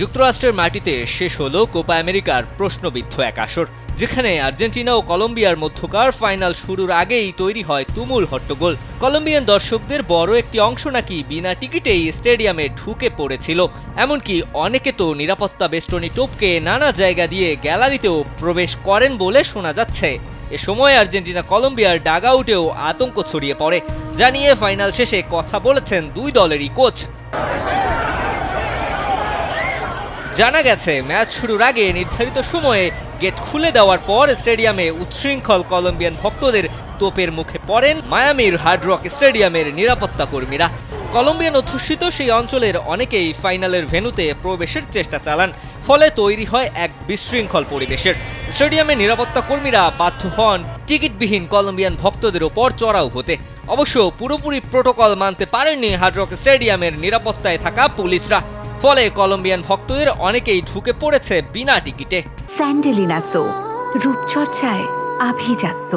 যুক্তরাষ্ট্রের মাটিতে শেষ হলো কোপা আমেরিকার প্রশ্নবিদ্ধ এক আসর, যেখানে আর্জেন্টিনা ও কলম্বিয়ার মধ্যকার ফাইনাল শুরুর আগেই তৈরি হয় তুমুল হট্টগোল। কলম্বিয়ান দর্শকদের বড় একটি অংশ নাকি বিনা টিকিটেই স্টেডিয়ামে ঢুকে পড়েছিল, এমনকি অনেকে তো নিরাপত্তা বেষ্টনী টপকে নানা জায়গা দিয়ে গ্যালারিতেও প্রবেশ করেন বলে শোনা যাচ্ছে। এ সময় আর্জেন্টিনা কলম্বিয়ার ডাগআউটেও আতঙ্ক ছড়িয়ে পড়ে, জানিয়ে ফাইনাল শেষে কথা বলেছেন দুই দলেরই কোচ। জানা গেছে, ম্যাচ শুরুর আগে নির্ধারিত সময়ে গেট খুলে দেওয়ার পর স্টেডিয়ামে উচ্ছৃঙ্খল কলম্বিয়ান ভক্তদের তোপের মুখে পড়েন মায়ামির হার্ড রক স্টেডিয়ামের নিরাপত্তা কর্মীরা। কলম্বিয়ান অধ্যুষিত সেই অঞ্চলের অনেকেই ফাইনালের ভেন্যুতে প্রবেশের চেষ্টা চালান, ফলে তৈরি হয় এক বিশৃঙ্খল পরিবেশের। স্টেডিয়ামের নিরাপত্তা কর্মীরা বাধ্য হন টিকিটবিহীন কলম্বিয়ান ভক্তদের ওপর চড়াও হতে। অবশ্য পুরোপুরি প্রোটোকল মানতে পারেননি হার্ড রক স্টেডিয়ামের নিরাপত্তায় থাকা পুলিশরা। ফলে কলম্বিয়ান ভক্তদের অনেকেই ঢুকে পড়েছে বিনা টিকিটে। স্যান্ডেলিনা সো রূপচর্চায় আভিজাত্য।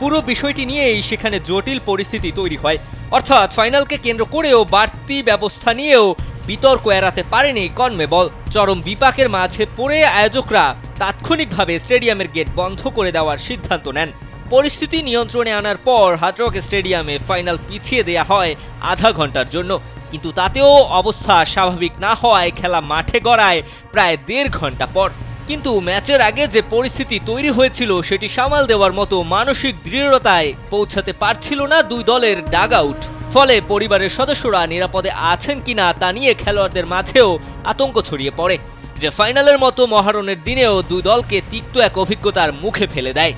পুরো বিষয়টি নিয়েই সেখানে জটিল পরিস্থিতি তৈরি হয়। অর্থাৎ ফাইনালকে কেন্দ্র করেও বাড়তি ব্যবস্থা নিয়েও বিতর্ক এড়াতে পারেনি কনমেবল। চরম বিপাকের মাঝে পড়ে আয়োজকরা তাৎক্ষণিকভাবে স্টেডিয়ামের গেট বন্ধ করে দেওয়ার সিদ্ধান্ত নেন। পরিস্থিতি নিয়ন্ত্রণে আনার পর হাটরক স্টেডিয়ামে ফাইনাল পিছিয়ে দেয়া হয় আধা ঘণ্টার জন্য। কিন্তু তাতেও অবস্থা স্বাভাবিক না হওয়ায় খেলা মাঠে গড়ায় প্রায় দেড় ঘণ্টা পর। কিন্তু ম্যাচের আগে যে পরিস্থিতি তৈরি হয়েছিল, সেটি সামাল দেওয়ার মতো মানসিক দৃঢ়তায় পৌঁছাতে পারছিল না দুই দলের ডাগ আউট ফলে পরিবারের সদস্যরা নিরাপদে আছেন কিনা তা নিয়ে খেলোয়াড়দের মাঝেও আতঙ্ক ছড়িয়ে পড়ে, যে ফাইনালের মতো মহারণের দিনেও দুই দলকে তিক্ত এক অভিজ্ঞতার মুখে ফেলে দেয়।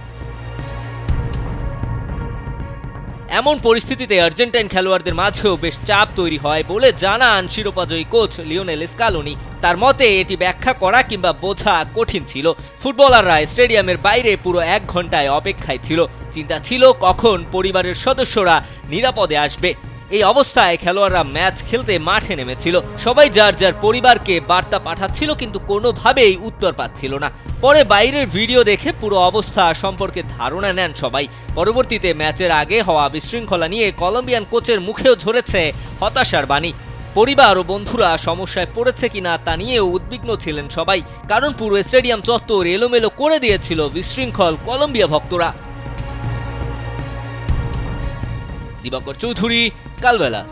এমন পরিস্থিতিতে আর্জেন্টাইন খেলোয়াড়দের মাঝেও বেশ চাপ তৈরি হয় বলে জানান শিরোপাজয়ী কোচ লিওনেল স্কালোনি। তার মতে, এটি ব্যাখ্যা করা কিংবা বোঝা কঠিন ছিল। ফুটবলাররা স্টেডিয়ামের বাইরে পুরো এক ঘন্টায় অপেক্ষায় ছিল। চিন্তা ছিল কখন পরিবারের সদস্যরা নিরাপদে আসবে। এই অবস্থায় খেলোয়াড়রা ম্যাচ খেলতে মাঠে নেমেছিল। সবাই যার যার পরিবারকে বার্তা পাঠাচ্ছিল, কিন্তু কোনোভাবেই উত্তর পাচ্ছিল না। পরে বাইরের ভিডিও দেখে পুরো অবস্থা সম্পর্কে ধারণা নেন সবাই। পরবর্তীতে ম্যাচের আগে হওয়া বিশৃঙ্খলা নিয়ে কলম্বিয়ান কোচের মুখেও ঝরেছে হতাশার বাণী। পরিবার ও বন্ধুরা সমস্যায় পড়েছে কিনা তা নিয়েও উদ্বিগ্ন ছিলেন সবাই, কারণ পুরো স্টেডিয়াম চত্বর এলোমেলো করে দিয়েছিল বিশৃঙ্খল কলম্বিয়া ভক্তরা। দিবাকর চৌধুরী কালবেলা।